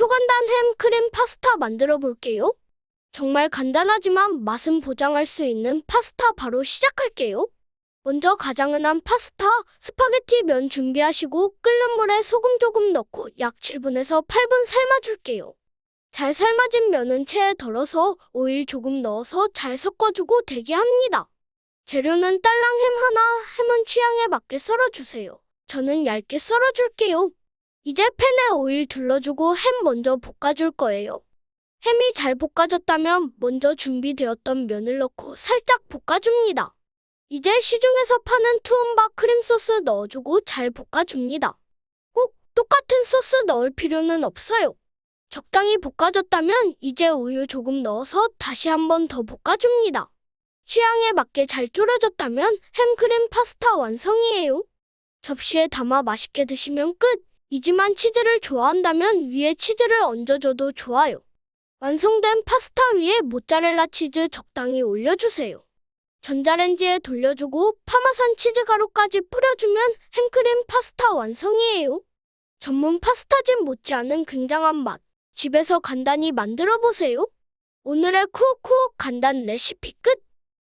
초간단 햄 크림 파스타 만들어 볼게요. 정말 간단하지만 맛은 보장할 수 있는 파스타 바로 시작할게요. 먼저 가장 흔한 파스타, 스파게티 면 준비하시고 끓는 물에 소금 조금 넣고 약 7분에서 8분 삶아줄게요. 잘 삶아진 면은 체에 덜어서 오일 조금 넣어서 잘 섞어주고 대기합니다. 재료는 딸랑 햄 하나, 햄은 취향에 맞게 썰어주세요. 저는 얇게 썰어줄게요. 이제 팬에 오일 둘러주고 햄 먼저 볶아줄 거예요. 햄이 잘 볶아졌다면 먼저 준비되었던 면을 넣고 살짝 볶아줍니다. 이제 시중에서 파는 투움바 크림 소스 넣어주고 잘 볶아줍니다. 꼭 똑같은 소스 넣을 필요는 없어요. 적당히 볶아졌다면 이제 우유 조금 넣어서 다시 한번 더 볶아줍니다. 취향에 맞게 잘 졸여졌다면 햄크림 파스타 완성이에요. 접시에 담아 맛있게 드시면 끝! 이지만 치즈를 좋아한다면 위에 치즈를 얹어줘도 좋아요. 완성된 파스타 위에 모짜렐라 치즈 적당히 올려주세요. 전자레인지에 돌려주고 파마산 치즈 가루까지 뿌려주면 햄크림 파스타 완성이에요. 전문 파스타집 못지않은 굉장한 맛. 집에서 간단히 만들어 보세요. 오늘의 쿠옥쿠옥 간단 레시피 끝!